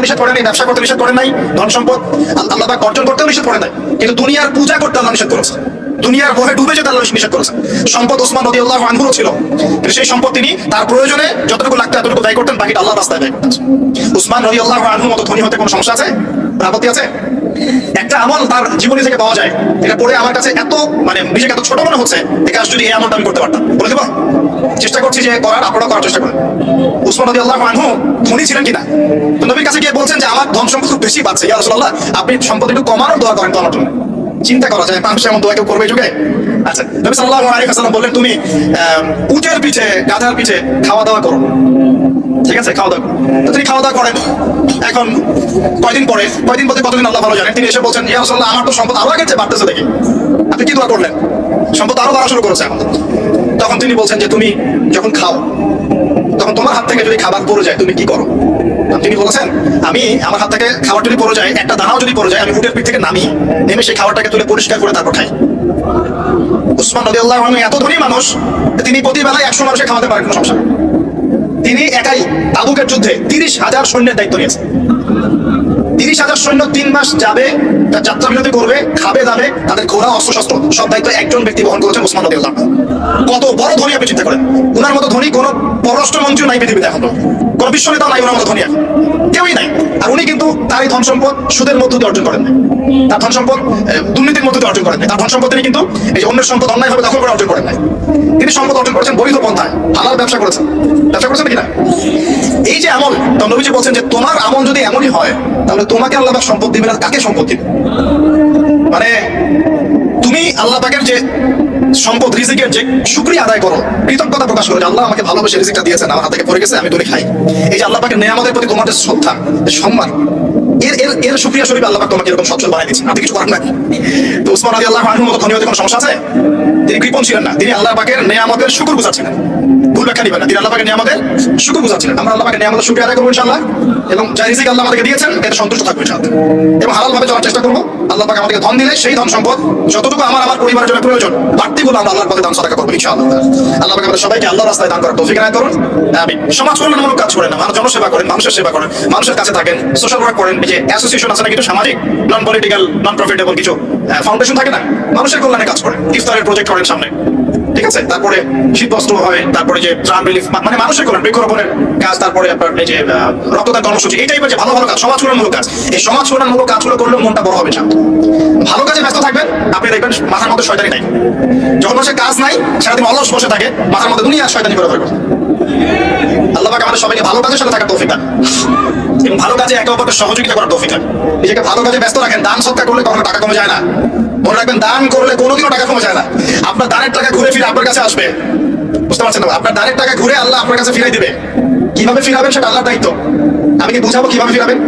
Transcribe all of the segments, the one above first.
নিষেধ নাই, ব্যবসা করতে নিষেধ নাই, ধন সম্পদ আল্লাহ অর্জন করতেও নিষেধ নাই। কিন্তু দুনিয়ার পূজা করতে আল্লাহ নিষেধ করেছে। দুনিয়ার ভয়ে ডুবে যেতে আল্লাহ নিষেধ করেছে। সম্পদ ওসমান নদী আল্লাহ আনহুরও ছিল। সেই সম্পদ তিনি তার প্রয়োজনে যতটুকু লাগতে এতটুকু ব্যয় করতেন, বাকিটা আল্লাহ রাস্তায় করতেন। উসমান নদী আল্লাহ আনহুর মতো ধনী হতে কোনো সমস্যা আছে? আছে? একটা আমল তার জীবনী থেকে পাওয়া যায়। এটা পড়ে আমার কাছে এত মানে নিজেকে এত ছোট মনে হচ্ছে এই কাজ যদি এই আমলটা আমি করতে পারতাম। বলে দেবো? চেষ্টা করছি যে করার আপনারা করার চেষ্টা করেন। উসমান নদী আল্লাহ আনহু ধনী ছিলেন কিনা? তো নবীর কাছে গিয়ে বলছেন যে, আমার ধন সম্পদ খুব বেশি পাচ্ছে। ইয়া রাসূলুল্লাহ, আপনি সম্পদ একটু কমানোর দোয়া করেন তো আমার জন্য। চিন্তা করা যায়, মানুষ এমন দোয়া কেউ করবে যুগে? আচ্ছা নবী সাল্লাল্লাহু আলাইহি ওয়াসাল্লাম বললেন, তুমি উটের পিঠে, গাধার পিঠে খাওয়া দাওয়া করো। আছে খাওয়া দাওয়া। তো তিনি খাওয়া দাওয়া করেন। এখন কয়দিন পরে, কয়দিন বলতে কতদিন আল্লাহ ভালো জানেন? তিনি এসে বলছেন, ইয়া রাসূলুল্লাহ, আমার তো সম্পদ আরও চেয়ে বাড়তেছে দেখি। আপনি কি দোয়া করলেন? সম্পদ আরও বাড়া শুরু করেছে এখন তখন তিনি বলছেন যে, তুমি যখন খাও, তখন তোমার হাত থেকে যদি খাবার পড়ে যায়, তুমি কি করো? তিনি বলেছেন, আমি, আমার হাত থেকে খাবার যদি পড়ে যায়, একটা দানাও যদি পড়ে যায়, আমি উটের পিঠ থেকে নামি, নেমে সেই খাবারটাকে তুলে পরিষ্কার করে তারপর খাই। উসমান নদী আল্লাহ এত ধনী মানুষ, তিনি প্রতিবেলায় একশো মানুষকে খাওয়াতে পারেন, কোনো সমস্যা। তিনি একাই তাবুকের যুদ্ধে তিরিশ হাজার সৈন্যের দায়িত্ব নিয়েছে তিরিশ হাজার সৈন্য তিন মাস যাবে, তার যাত্রা বিরতি করবে, খাবে, দাবে, তাদের ঘোড়া, অস্ত্রশস্ত্র, সব দায়িত্ব একজন ব্যক্তি বহন করেছেন ওসমান নদী আল্লাহ কত বড় ধনী আপনি চিন্তা করেন। উনার মতো ধনী কোনো পররাষ্ট্রমন্ত্রী নাই পৃথিবীতে এখন কোন বিশ্ব নেতাও নাই ওনার মতো ধনী এখন কেউই নাই। আর উনি কিন্তু তার এই ধন সম্পদ সুদের মধ্য দিয়ে অর্জন করেন নাই। তার ধন সম্পদ দুর্নীতির মধ্য দিয়ে অর্জন করেন নাই। তার ধন সম্পদ তিনি কিন্তু এই অন্যের সম্পদ অন্যায়ভাবে দখল করে অর্জন করেন নাই। তিনি সম্পদ অর্জন করেছেন বৈধ পন্থায়। হালাল ব্যবসা করেছেন। ব্যবসা করেছেন কিনা এই যে আমল, তো নবীজি বলছেন যে তোমার আমল যদি এমনই হয়, তাহলে তোমাকে আল্লাহ সম্পদ দিবে না কাকে সম্পদ দিবে মানে তুমি আল্লাহ পাকের যে সম্পদ রিজিকের যে শুক্রিয়া আদায় করো, কৃতজ্ঞতা প্রকাশ করো আল্লাহ আমাকে ভালোবেসে রিজিকটা দিয়েছেন, আমার হাত পড়ে গেছে, আমি তুলে খাই। এই যে আল্লাহ নেয় নেয়ামতের প্রতি তোমার শ্রদ্ধা সম্মান, এর এর এর শুক্রিয়া শরীফ আল্লাহ পাক তোমাকে এরকম সচ্ছল বানিয়ে দিচ্ছেন আপনি কিছু তো উসমান আলী আল্লাহ মতো ধনী কোনো সমস্যা আছে? তিনি কৃপণ ছিলেন না। তিনি আল্লাহ পাকের নেয়ামতের শুকুর গুজার ছিলেন ভুল ব্যাখ্যা দিবেন না। তিনি আল্লাহ পাকের নিয়ামতের শুকুর গুজাচ্ছিলেন আমরা আল্লাহ পাকের নিয়ামতের শুকরিয়া আদায় করব ইনশাআল্লাহ। এবং যা রিজিক আল্লাহ আমাদেরকে দিয়েছেন, এতে সন্তুষ্ট থাকব ইনশাআল্লাহ। এবং হালাল ভাবে চলার চেষ্টা করব। আল্লাহ পাক আমাদেরকে ধন দিলে সেই ধন সম্পদ যতটুকু আমার আমার পরিবারের জন্য প্রয়োজন বাড়তিগুলো আমরা আল্লাহর পথে দান সদাকা করব ইনশাআল্লাহ। আল্লাহ পাক আমাদের সবাইকে আল্লাহ রাস্তায় দান করার তৌফিক আনায় করুন। আমিন। সমাজ কল্যাণমূলক কাজ করেন না। মানুষ জনসেবা করেন, মানুষের সেবা করেন, মানুষের কাছে থাকেন সোশ্যাল ওয়ার্ক করেন। যে অ্যাসোসিয়েশন আছে না কিছু, সামাজিক নন পলিটিক্যাল নন প্রফিটেবল কিছু ফাউন্ডেশন থাকে না, মানুষের কল্যাণে কাজ করেন। ইফতারের প্রজেক্ট করেন সামনে। ঠিক আছে? তারপরে শীতবস্ত্র হয়, তারপরে যে ত্রাণ রিলিফ মানে মানুষের করেন বৃক্ষরোপণের কাজ, তারপরে আপনার এই যে রক্তদান কর্মসূচি এই টাইপের যে ভালো ভালো কাজ, সমাজ কল্যাণমূলক কাজ। এই সমাজ কল্যাণমূলক কাজগুলো করলে মনটা বড় হবে না ভালো কাজে ব্যস্ত থাকবেন, আপনি দেখবেন মাথার মধ্যে শয়তানি নাই। যখন মানুষের কাজ নাই, সারাদিন অলস বসে থাকে, মাথার মধ্যে দুনিয়া শয়তানি করে ফেলবে আল্লাহ আমাদের সবাইকে ভালো কাজের সাথে থাকার তৌফিক দান। এবং ভালো কাজে একে অপরকে সহযোগিতা করার তৌফিক দান। নিজেকে ভালো কাজে ব্যস্ত রাখেন, দান সৎকার করলে কখনো টাকা কমে যায় না। মনে রাখবেন, দান করলে কোনোদিনও টাকা কমে যায় না। আপনার দানের টাকা ঘুরে ফিরে আপনার কাছে আসবে। বুঝতে পারছেন না? আপনার দানের টাকা ঘুরে আল্লাহ আপনার কাছে ফিরাই দিবে। কীভাবে ফিরাবেন সেটা আল্লাহর দায়িত্ব। আমি কি বুঝাবো কীভাবে ফিরাবেন?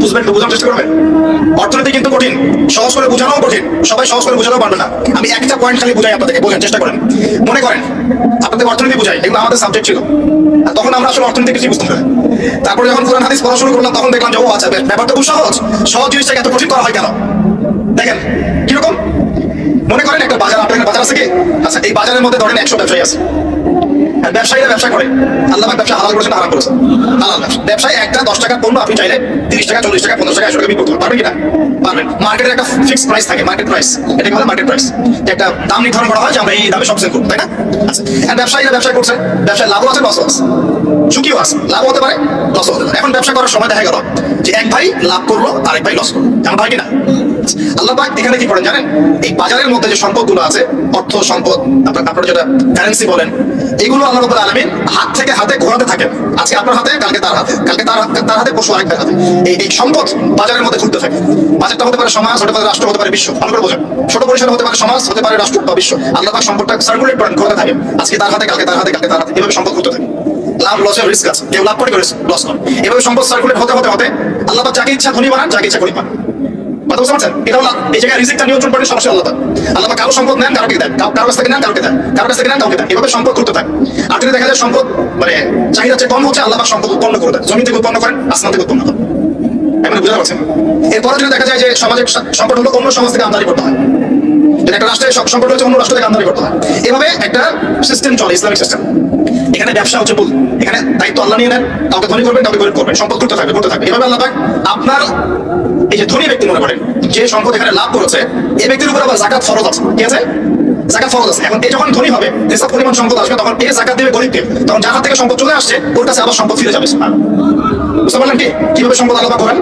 বুঝবেন তো বোঝার চেষ্টা করবেন। অর্থনীতি কিন্তু কঠিন, সহজ করে বোঝানোও কঠিন, সবাই সহজ করে বোঝাতেও পারবে না। আমি একটা পয়েন্ট খালি বুঝাই আপনাদেরকে, বোঝার চেষ্টা করেন। মনে করেন, আপনাদের অর্থনীতি বুঝাই, এগুলো আমাদের সাবজেক্ট ছিল। আর তখন আমরা আসলে অর্থনীতি কিছু বুঝতাম না। তারপরে যখন কোরআন, হাদিস পড়া শুরু করলাম, তখন দেখলাম যে, ও আচ্ছা ব্যাপারটা খুব সহজ। সহজ জিনিসটাকে এত কঠিন করা হয় কেন? দেখেন মনে করেন একটা বাজার, আপনার বাজার আছে কি? আচ্ছা এই বাজারের মধ্যে ধরেন একশো ব্যবসায়ী আছে। আর ব্যবসায়ীরা ব্যবসা করে। আল্লাহ ব্যবসা হালাল করেছেন করেছেন। হালাল ব্যবসা। ব্যবসায় একটা দশ পণ্য আপনি চাইলে তিরিশ টাকা, চল্লিশ টাকা, পঞ্চাশ টাকা, একশো টাকা বিক্রি কিনা পারবেন। মার্কেটের একটা প্রাইস থাকে মার্কেট প্রাইস এটাকে বলে মার্কেট প্রাইস একটা দাম নির্ধারণ করা হয় যে আমরা এই দামে সব করব, তাই না? আচ্ছা আর ব্যবসায়ীরা ব্যবসা করছে। ব্যবসায় লাভও আছে লসও আছে। ঝুঁকিও আছে। লাভ হতে পারে লসও হতে পারে। এখন ব্যবসা করার সময় দেখা গেল যে ভাই লাভ করল আরেক ভাই লস করল হয় কিনা? এখানে কি করেন জানেন? এই বাজারের মধ্যে যে সম্পদগুলো আছে, অর্থ, সম্পদ, আপনারা যেটা কারেন্সি বলেন, এগুলো আল্লাহ হাত থেকে হাতে ঘোরাতে থাকেন। আজকে আপনার হাতে, কালকে তার হাতে। কালকে তার হাতে তার হাতে পশু হাতে। এই এই সম্পদ বাজারের মধ্যে ঘুরতে থাকে। বাজারটা হতে পারে সমাজ, হতে পারে রাষ্ট্র, হতে পারে বিশ্ব। ভালো করে বোঝেন। ছোট পরিসরে হতে পারে সমাজ, হতে পারে রাষ্ট্র বা বিশ্ব। আল্লাহ সম্পদটা সার্কুলেট করেন, ঘোরাতে থাকে আজকে তার হাতে, কালকে তার হাতে, কালকে তার হাতে। এভাবে সম্পদ ঘুরতে থাকে। লাভ লসের রিস্ক আছে। কেউ লাভ করে লস করে। এভাবে সম্পদ সার্কুলেট হতে হতে হতে আল্লাহ যাকে ইচ্ছা ধনী বানান, যাকে ইচ্ছা গরিব কথা বুঝতে পারছেন? এটা হলো এই জায়গায় রিজিকটা নিয়ন্ত্রণ করেন সরাসরি আল্লাহ আল্লাহ কারও সম্পদ নেন কারোকে দেন। কারও কাছ থেকে নেন কারোকে দেন। কারও কাছ থেকে নেন, কাউকে দেন। এভাবে সম্পদ করতে থাকে। আর যদি দেখা যায় সম্পদ মানে চাহিদা কম হচ্ছে, আল্লাহ সম্পদ উৎপন্ন করে দেন। জমি থেকে উৎপন্ন করেন আসমান থেকে উৎপন্ন করেন। এমন বুঝতে পারছেন? এরপরে যদি দেখা যায় যে সমাজের সম্পদ হলো, অন্য সমাজ থেকে আমদানি করতে হয়। একটা রাষ্ট্রের সব হচ্ছে অন্য করতে হয়। এভাবে একটা সিস্টেম চলে, ইসলামিক সিস্টেম এখানে ব্যবসা হচ্ছে এখানে দায়িত্ব আল্লাহ নিয়ে নেন, কাউকে ধনী করবেন, কাউকে গরিব করবেন। সম্পদ করতে থাকবে করতে থাকবে। এভাবে আল্লাহ আপনার এই যে ধনী ব্যক্তি মনে করেন, যে সম্পদ এখানে লাভ করেছে এই ব্যক্তির উপর আবার জাকাত ফরজ আছে। কি আছে? জাকাত ফরজ আছে। এখন এই যখন ধনী হবে যেসব পরিমাণ সম্পদ আসবে, তখন এই জাকাত দেবে গরিবকে। তখন যার থেকে সম্পদ চলে আসছে, ওর কাছে আবার সম্পদ ফিরে যাবে। বুঝতে পারলেন কি কীভাবে সম্পদ আলাদা করেন?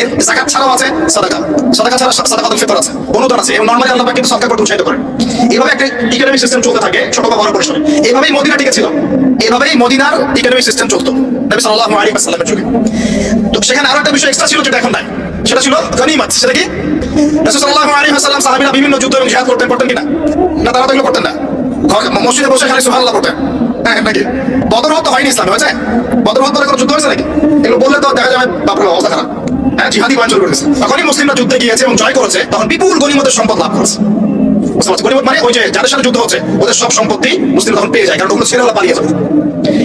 এর জাকাত ছাড়াও আছে সাদাকা। সাদাকা ছাড়া সাদাকাতুল ফিতর আছে অনুদান আছে, এবং আল্লাহ কিন্তু করতে উৎসাহিত করেন। একটা ইকোনমিক সিস্টেম চলতে থাকে, ছোট বা বড় পরিসরে। মদিনা টিকে ছিল। মদিনার ইকোনমিক সিস্টেম নবী সাল্লাল্লাহু আলাইহি যুগে। তো সেখানে আরও একটা বিষয় এক্সট্রা ছিল যেটা এখন নাই। সেটা ছিল গনিমত। সেটা কি? রাসূল সাল্লাল্লাহু আলাইহি সাহাবীরা বিভিন্ন যুদ্ধ এবং জিহাদ করতেন করতেন কিনা? না, তারা তো এগুলো করতেন না। মসজিদে বসে খালি সুবহানাল্লাহ করতেন নাকি? বদর হয়নি ইসলামে, হয়েছে? বদর হতে কোনো যুদ্ধ হয়েছে নাকি? এগুলো বললে তো দেখা যাবে বাপরে অবস্থা খারাপ। হ্যাঁ জিহাদি বাঞ্চল করেছে তখনই মুসলিমরা যুদ্ধে গিয়েছে এবং জয় করেছে, তখন বিপুল গনিমতের সম্পদ লাভ করেছে। মানে যুদ্ধ ওদের সম্পত্তি মুসলিম পেয়ে যায় যাবে।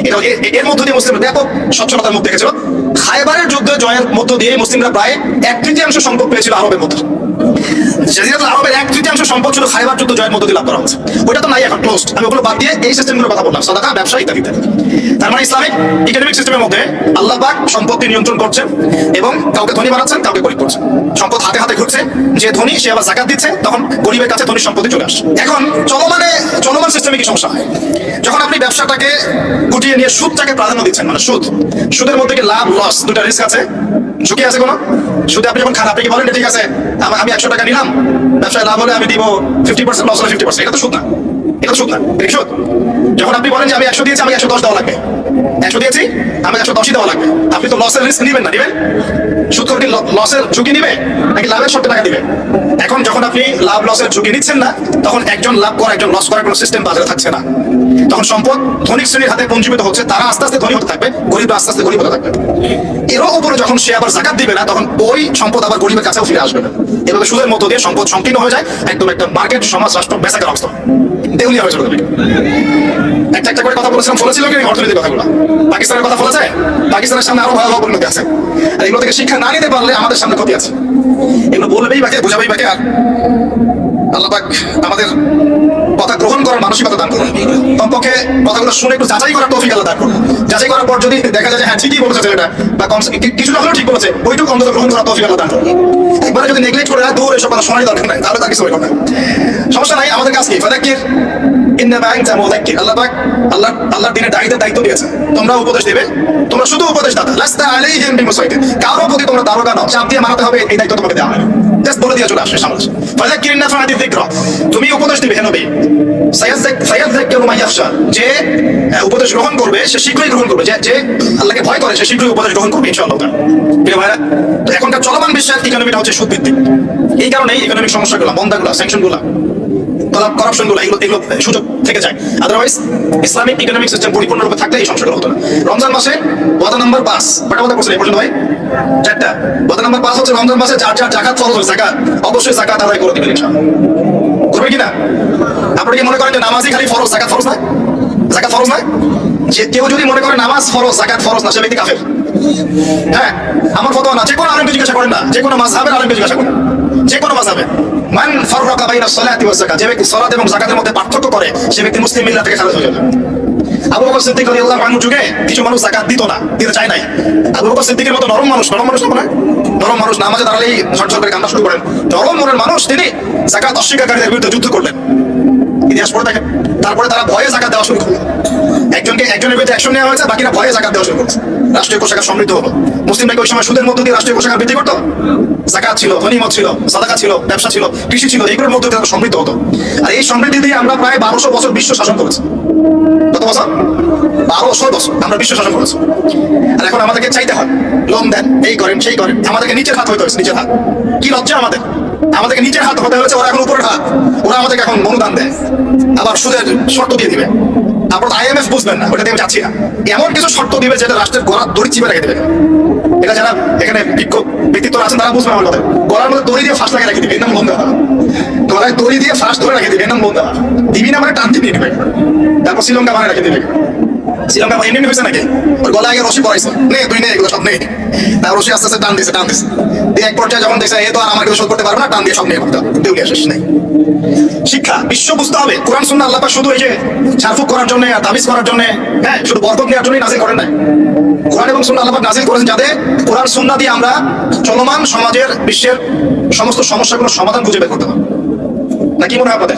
এটা এর মধ্য দিয়ে মুখ খাইবারের যুদ্ধ জয়ের মধ্য দিয়ে মুসলিমরা প্রায় এক তৃতীয়াংশ সম্পদ পেয়েছিল আরবের মধ্যে। জাজিরাতুল আরবের এক তৃতীয়াংশ সম্পদ ছিল খাইবার যুদ্ধ জয়ের মধ্য দিয়ে লাভ করা তো নাই এখন আমি ওগুলো বাদ দিয়ে এই সিস্টেমগুলোর কথা বললাম। সাদাকা, ব্যবসা ইত্যাদি ইত্যাদি। তার মানে ইসলামিক ইকোনমিক সিস্টেমের মধ্যে আল্লাহ পাক সম্পত্তি নিয়ন্ত্রণ করছেন এবং কাউকে ধনী বানাচ্ছেন, কাউকে গরিব করছেন। সম্পদ হাতে হাতে ঘুরছে, যে ধনী, সে আবার জাকাত দিচ্ছে, তখন গরিবের কাছে ধনী সম্পত্তি চলে আসছে। এখন চলমানে, চলমান সিস্টেমে কি সমস্যা হয়? যখন আপনি ব্যবসাটাকে গুটিয়ে নিয়ে সুদটাকে প্রাধান্য দিচ্ছেন মানে সুদ, সুদের মধ্যে কি লাভ লস দুটা রিস্ক আছে? ঝুঁকি আছে কোনো? সুদে আপনি যখন খান, আপনি কি বলেন ঠিক আছে, আমি একশো টাকা নিলাম, ব্যবসায় লাভ হলে আমি দিব ফিফটি পার্সেন্ট লস হলে ফিফটি পার্সেন্ট এটা তো সুদ না। এটা সুদ না। এটা সুদ? যখন আপনি বলেন যে আমি একশো দিয়েছি, আমাকে একশো দশ দেওয়া লাগবে। একশো দিয়েছি, আমাকে একশো দশই দেওয়া লাগবে। আপনি তো লসের রিস্ক নিবেন না, নিবেন? সুদ করে লসের ঝুঁকি নিবে, নাকি লাভের সত্তর টাকা দিবে? এখন যখন আপনি লাভ লসের ঝুঁকি নিচ্ছেন না, তখন একজন লাভ করা, একজন লস করার কোনো সিস্টেম বাজারে থাকছে না। তখন সম্পদ ধনিক শ্রেণির হাতে পঞ্জীবিত হচ্ছে, তারা আস্তে আস্তে ধনী হতে থাকবে, গরিবরা আস্তে আস্তে গরিব হতে থাকবে। এরও উপরে যখন সে আবার জাকাত দিবে না, তখন ওই সম্পদ আবার গরিবের কাছেও ফিরে আসবে না। এভাবে সুদের মতো দিয়ে সম্পদ সংকীর্ণ হয়ে যায়, একদম একটা মার্কেট, সমাজ, রাষ্ট্র বেসাকের অবস্থা। দেউলিয়া হয়ে চলে একটা একটা করে কথা বলেছিলাম, ফলেছিল কি? অর্থনীতির কথাগুলো। পাকিস্তানের কথা ফলেছে? পাকিস্তানের সামনে আরও ভয়াবহ পরিণতি আছে। আর এগুলো থেকে শিক্ষা না নিতে পারলে আমাদের সামনে ক্ষতি আছে। এগুলো বলবেই বাকে, বোঝাবেই বাকে, আর আল্লাহ আমাদের কথা গ্রহণ করার মানসিকতা দান করুন। কমপক্ষে কথাগুলো শুনে একটু যাচাই করার তৌফিক আল্লাহ দান করুন। যাচাই করার পর যদি দেখা যায় হ্যাঁ ঠিকই বলেছে ছেলেটা, বা কম কিছু না হলেও ঠিক বলেছে ওইটুকু অন্তত গ্রহণ করার তৌফিক আল্লাহ দান করুন। একবারে যদি নেগলেক্ট করে দূর এসব কথা শোনাই দরকার নাই, তাহলে তার কিছু করবে না। সমস্যা নাই, আমাদের কাজ কি? ফাদাক্কির উপদেশ তুমি উপদেশ দিবে যে উপদেশ গ্রহণ করবে, সে শীঘ্রই গ্রহণ করবে। যে আল্লাহকে ভয় করে, সে শীঘ্রই উপদেশ গ্রহণ করবে তো এখনকার চলমান বিশ্বের ইকোনমিটা হচ্ছে সুদ ভিত্তিক। এই কারণেই ইকোনমিক সমস্যাগুলো মন্দাগুলো স্যাংশনগুলো করাপশনগুলো এগুলো এগুলো সুযোগ থেকে যায়। আদারওয়াইজ ইসলামিক ইকোনমিক সিস্টেম পরিপূর্ণরূপে থাকলে এই সমস্যাগুলো হতো না। রমজান মাসে পাঁচ এই পর্যন্ত ভাই? চারটা। পাঁচ হচ্ছে রমজান মাসে যার যার জাকাত ফরজ হয়, জাকাত। অবশ্যই জাকাত আদায় করে দিবেন করবে কিনা? আপনি কি মনে করেন যে নামাজই খালি ফরজ, জাকাত ফরজ না জাকাত ফরজ না যে কেউ যদি মনে করে নামাজ ফরজ, জাকাত ফরজ না, সে ব্যক্তি কাফের। হ্যাঁ আমার ফতোয়া না, যে কোনো আলেমকে জিজ্ঞাসা করেন না, যে কোনো মাযহাবের আলেমকে জিজ্ঞাসা করেন। যে কোনো মাসাবে মান ফাররাকা বাইনা সালাতি ওয়া যাকাত। যে ব্যক্তি সালাত এবং যাকাতের মধ্যে পার্থক্য করে, সে ব্যক্তি মুসলিম মিল্লাত থেকে খারিজ হয়ে যাবে। আবু বকর সিদ্দিক রাদিয়াল্লাহু আনহু যুগে কিছু মানুষ যাকাত দিত না, দিতে চায় নাই। আবু বকর সিদ্দিকের মতো নরম মানুষ নরম মানুষ না নরম মানুষ নামাজে দাঁড়ালেই ঝটঝট করে কান্না শুরু করেন। নরম মনের মানুষ তিনি যাকাত অস্বীকারীদের বিরুদ্ধে যুদ্ধ করলেন। ইতিহাস পড়ে তারপরে তারা ভয়ে জাকাত দেওয়া শুরু করল। একজনকে একজনের বিরুদ্ধে অ্যাকশন নেওয়া হয়েছে, বাকিরা ভয়ে জাকাত দেওয়া শুরু করছে। রাষ্ট্রীয় সমৃদ্ধ হলো। মুসলিমরা কি ওই সময় সুদের মধ্য দিয়ে রাষ্ট্রীয় বৃদ্ধি করতো? জাকাত ছিল, গনিমত ছিল, সাদাকা ছিল, ব্যবসা ছিল, কৃষি ছিল এইগুলোর তারা সমৃদ্ধ হতো। আর এই সমৃদ্ধি দিয়ে আমরা প্রায় বারোশো বছর বিশ্ব শাসন করেছি। কত বছর? বারোশো বছর আমরা বিশ্ব শাসন করেছি। আর এখন আমাদেরকে চাইতে হয়, লোন দেন, এই করেন, সেই করেন। আমাদেরকে নিচের হাত হইতে হয়েছে, নিচের হাত। কি লজ্জা আমাদের। আমাদেরকে নিচের হাত হতে হয়েছে, ওরা এখন উপরের হাত ওরা আমাদেরকে এখন অনুদান দেয়। আবার সুদের শর্ত দিয়ে দিবে। আপনার আইএমএফ বুঝবেন না ওটা আমি যাচ্ছি না। এমন কিছু শর্ত দিবে যেটা রাষ্ট্রের গলার দড়ি চিপে রেখে দেবে। এটা যারা এখানে বিক্ষোভ ব্যক্তিত্ব আছেন, তারা বুঝবে আমার কথা। গলার মধ্যে দড়ি দিয়ে ফাঁস লাগিয়ে রেখে দিবে, এর নাম দেওয়া গলায় দড়ি দিয়ে ফাঁস ধরে রেখে দিবে, এর নাম দেওয়া দিবি না মানে টান দিয়ে নিবে। তারপর শ্রীলঙ্কা মানে রেখে দিবে। শিক্ষা, বিশ্ব বুঝতে হবে। কোরআন সুন্না আল্লাহ শুধু এই যে ছারফুক করার জন্য আর তাবিজ করার জন্য হ্যাঁ শুধু নেওয়ার জন্যই নাজিল করেন না কোরআন এবং সুন্না আল্লাহ নাজিল করেছেন যাতে কোরআন সুন্না দিয়ে আমরা চলমান সমাজের বিশ্বের সমস্ত সমস্যাগুলোর সমাধান খুঁজে বের করতে পারব না কি মনে হয় আপনাদের?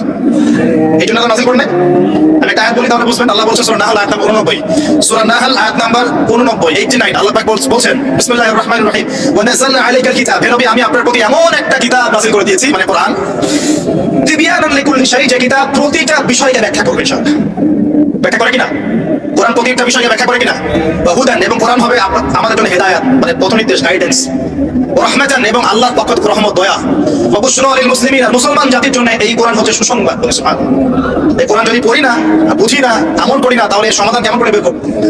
এই জন্য আল্লাহ নাজিল করেন? আমি একটা আয়াত বলি, তাহলে বুঝবেন, আল্লাহ বলছেন সূরা নাহল, আয়াত নাম্বার 89 সূরা নাহল, আয়াত নাম্বার 89 89 আল্লাহ পাক বলছ- বলছেন, বিসমিল্লাহির রহমানির রহিম। ওয়া নাযালনা আলাইকাল কিতাব। হে নবী, আমি আপনার প্রতি এমন একটা কিতাব নাযিল করে দিয়েছি মানে কোরআন। তিবিয়ানান লিকুল্লি শাই যে কিতাব প্রতিটা বিষয়কে ব্যাখ্যা করবে, ইনশাআল্লাহ। ব্যাখ্যা করে কিনা? কোরআন প্রতিটা বিষয়কে ব্যাখ্যা করে কিনা? বা হুদান, এবং কোরআন হবে আমাদের জন্য হেদায়াত মানে পথনির্দেশ গাইডেন্স রহমাতান এবং আল্লাহর পক্ষ থেকে রহমত, দয়া। অবশ্যই মুসলিমিন মুসলমান জাতির জন্য এই কোরআন হচ্ছে সুসংবাদ। এই কোরআন যদি পড়ি না বুঝি না আমল করি না, তাহলে সমাধান কেমন করে বের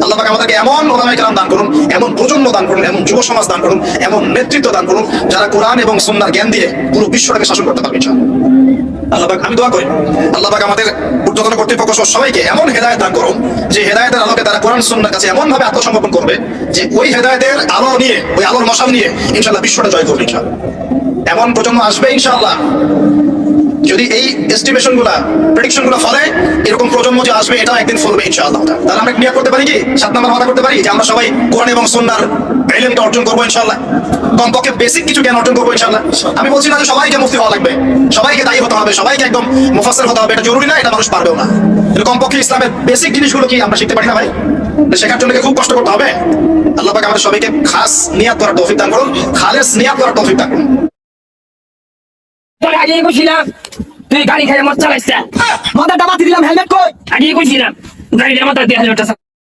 আল্লাহ পাক আমাদেরকে এমন ওলামায়ে কেরাম দান করুন, এমন প্রজন্ম দান করুন, এমন যুব সমাজ দান করুন, এমন নেতৃত্ব দান করুন, যারা কোরআন এবং সুন্নাহর জ্ঞান দিয়ে পুরো বিশ্বটাকে শাসন করতে পারবে, ইনশাআল্লাহ। আল্লাহ আমি দোয়া করি। আল্লাহ আমাদের ঊর্ধ্বতন কর্তৃপক্ষ সবাইকে এমন হেদায়েত দান করুন, যে হেদায়েতের আলোকে তারা কোরআন সুন্নাহর কাছে এমন ভাবে আত্মসমর্পণ করবে, যে ওই হেদায়েতের আলো নিয়ে, ওই আলোর মশাল নিয়ে ইনশাআল্লাহ বিশ্বটা জয় করবে ইনশাআল্লাহ। এমন প্রজন্ম আসবে ইনশাআল্লাহ। যদি এই এস্টিমেশনগুলা প্রেডিকশনগুলা ফলে, এরকম প্রজন্ম যে আসবে, এটা একদিন ফলবে ইনশাআল্লাহ। তাহলে আমরা নিয়োগ করতে পারি কি? সাত নম্বর মাথা করতে পারি যে আমরা সবাই কোরআন এবং সুন্নাহর এলিমটা অর্জন করব ইনশাআল্লাহ। কমপক্ষে বেসিক কিছু জ্ঞান অর্জন করব ইনশাআল্লাহ। আমি বলছি না যে সবাইকে মুফতি হওয়া লাগবে। সবাইকে দায়ী হতে হবে সবাইকে একদম মুফাসসির হতে হবে। এটা জরুরি না এটা মানুষ পারবেও না। কমপক্ষে ইসলামের বেসিক জিনিসগুলো কি আমরা শিখতে পারি না ভাই? শেখার জন্য খুব কষ্ট করতে হবে? আল্লাহ পাক আমাদের সবাইকে খাস নিয়াত করার তৌফিক দান করুন খালেস নিয়াত করার তৌফিক দান করুন। তুই গাড়ি খাই আমার চালাইছ মাথাটা বাতি দিলাম হেলমেট কই? আগে কইছিলাম গাড়ি আমার দিয়ে হেলমেটটা